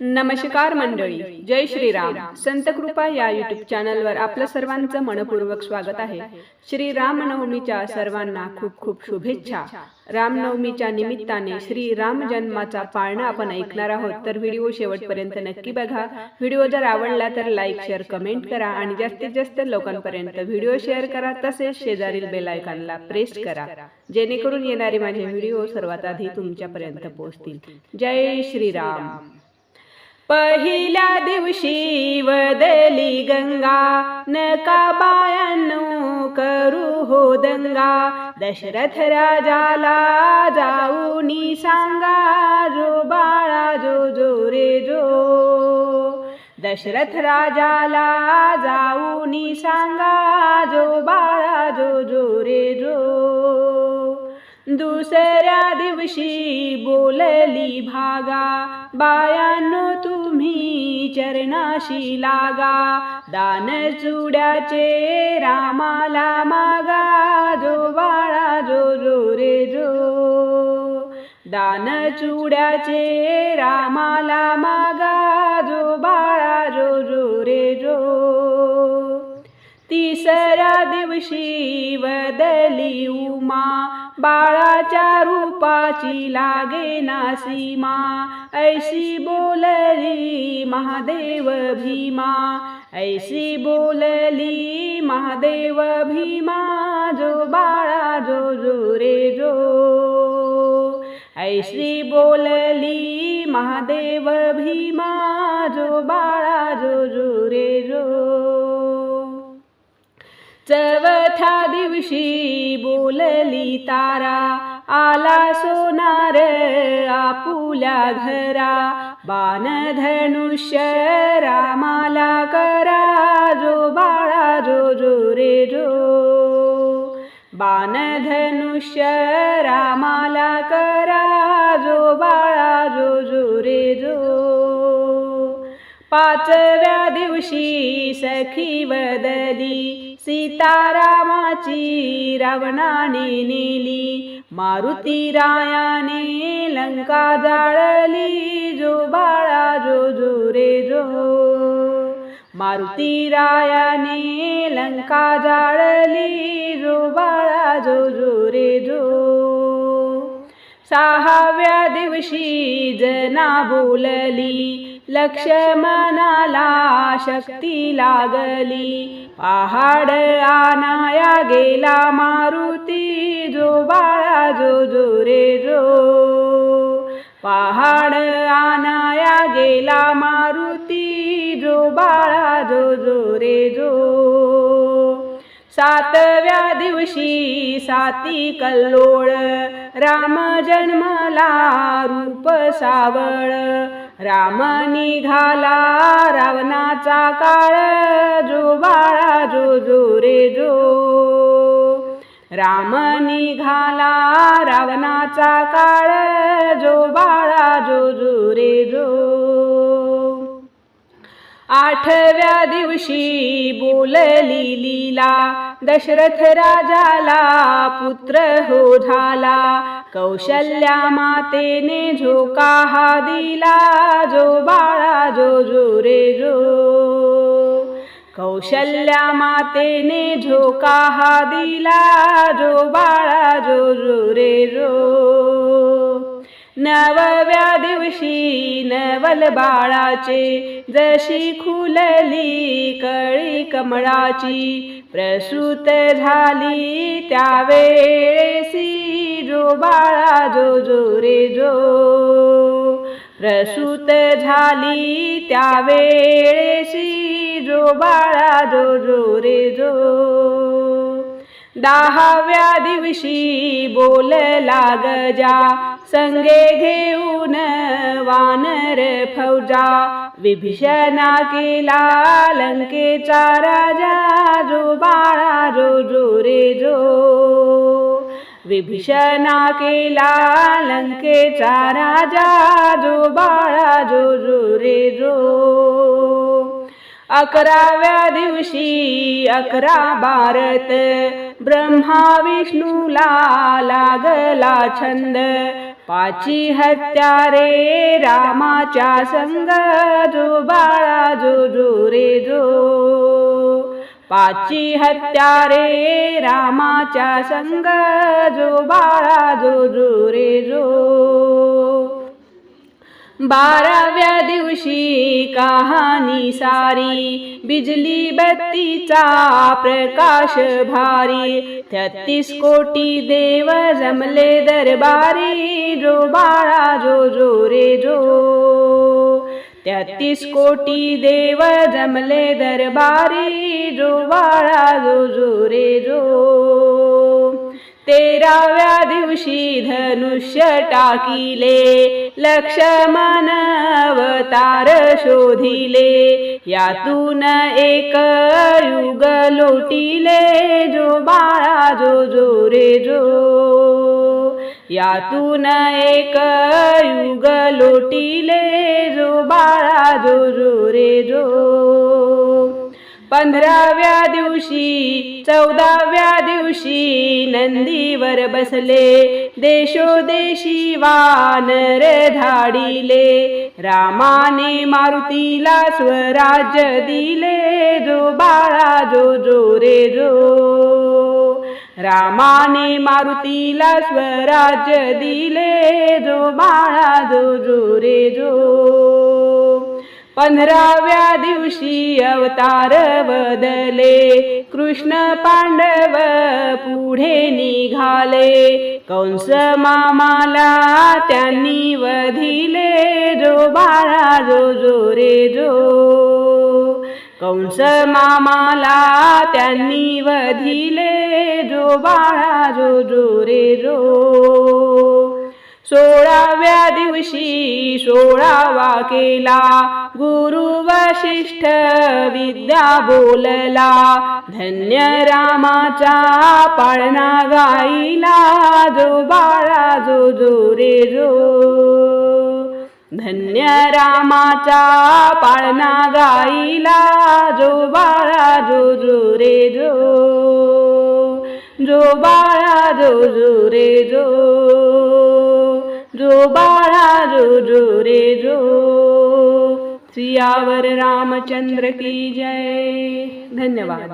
नमस्कार मंडळी. जय श्रीराम. संत कृपा या युट्यूब चॅनलवर आपलं सर्वांचं मनपूर्वक स्वागत आहे. श्री रामनवमीच्या सर्वांना खूप खूप शुभेच्छा. रामनवमीच्या निमित्ताने श्री राम जन्माचा पाळणा आपण ऐकणार आहोत. तर व्हिडिओ शेवटपर्यंत नक्की बघा. व्हिडिओ जर आवडला तर लाईक शेअर कमेंट करा आणि जास्तीत जास्त लोकांपर्यंत व्हिडिओ शेअर करा. तसेच शेजारील बेल आयकॉनला प्रेस करा. जेणेकरून येणारे माझे व्हिडिओ सर्वात आधी तुमच्यापर्यंत पोहोचतील. जय श्रीराम. पहिल्या दिवशी वदली गंगा नका बायांनो करू हो दंगा. दशरथ राजाला जाऊनी सांगा जो बाळा जो जो रे जो. दशरथ राजाला जाऊनी सांगा जो बाळा जो जो रे जो. दुसऱ्या दिवशी बोलली भागा बायानो तुम्ही चरणाशी लागा. दान चुड्याचे रामाला मागा. जो बाळा जो जो रे जो. दान चुड्याचे रामाला मागा. जो बाळा जो जो रे जो. तिसऱ्या दिवशी वदली उमा. बाळाच्या रूपाची लागे ना सीमा. ऐशी बोलली महादेव भीमा. ऐशी बोलली महादेव भीमा जो बाळा जो जो रे जो. ऐशी बोलली महादेव भीमा जो बाळा जो जो रे जो. चवथा दिवशी बोलली तारा आला सोनार आपुल्या घरा. बाण धनुष्य रामाला करा जो बाळा जो जो रे जो. बाण धनुष्य रामाला करा जो बाळा जो जो रे जो. पाचव्या दिवशी सखी वदली सीतारामाची रावणाने नेली मारुती रायाने लंका जाळली जो बाळा जो जो रे जो. मारुती रायाने लंका जाळली जो बाळा जो जो रे जो. सहाव्या दिवशी जना बोलली लक्ष्मणाला शक्ती लागली. पहाड आनाया गेला मारुती जो बाळा जो जो रे जो. पहाड आनाया गेला मारुती जो बाळा जो जो रे जो. सातव्या दिवशी साती कल्लोळ राम जन्मला रूप सावळ. राम निघाला रावणाचा काळ. जो बाळा जो जो रे जो. राम निघाला रावणाचा काळ. जो बाळा जो जो रे जो. आठव्या दिवशी बोलली लीला. दशरथ राजाला पुत्र हो झाला. कौशल्या मातेने झोका हा दिला जो बाळा जो जो रे जो. कौशल्या मातेने झोका हा दिला जो बाळा जो जो रे जो. नवव्या दिवशी नवल बाळाचे जशी खुलली कळी कमळाची प्रसूत झाली त्यावेळेसी जो बाळा जो जो रे जो. प्रसूत झाली त्यावेळेसी जो बाळा जो जो रे जो. दहाव्या दिवशी बोल लागजा घेऊन वानर फौजा विभीषणा केला लंकेचा राजा जो बाळा जो जो रे जो. विभीषणा केला लंकेचा राजा जो बाळा जो जो रे जो. अकराव्या दिवशी अकरा भारत ब्रह्मा विष्णूला लागला छंद पाची हत्या रे रामाच्या संग जो बाळा जो जो रे जो. पाची हत्या रे रामाच्या संग जो बाळा जो जो रे जो. बाराव्या दिवशी कहाणी सारी बिजली बत्तीचा प्रकाश भारी तेहतीस कोटी देव जमले दरबारी जो बाळा जो जो रे जो. तेहतीस कोटी देव जमले दरबारी जो बाळा जो जो रे जो. तेराव्या दिवशी धनुष्य टाकिले लक्ष्मण अवतार शोधिले. यातून एक युग लोटिले जो बाळा जो जो रे जो. यातून एक युग लोटिले जो बाळा जो जो रे जो. पंधराव्या दिवशी चौदाव्या दिवशी नंदीवर बसले. देशोदेशी वानर धाडिले. रामाने मारुतीला स्वराज्य दिले. जो बाळा जो जो रे जो. रामाने मारुतीला स्वराज्य दिले. जो बाळा जो जो रे जो. पंधराव्या दिवशी अवतार बदले. कृष्ण पांडव पुढे निघाले. कंस मामाला त्यांनी वधिले. जो बाळा जो जो रे जो. कंस मामाला त्यांनी वधिले. जो बाळा जो जो रे जो. सोळाव्या दिवशी सोळावा केला. गुरु वशिष्ठ विद्या बोलला. धन्य रामाचा पाळणा गाईला. जो बाळा जो जो रे जो. धन्य रामाचा पाळणा गाईला. जो बाळा जो जो रे जो. जो बाळा जो जो रे जो. रो बाळा रो रो रे रो सियावर रामचंद्र की जय. धन्यवाद.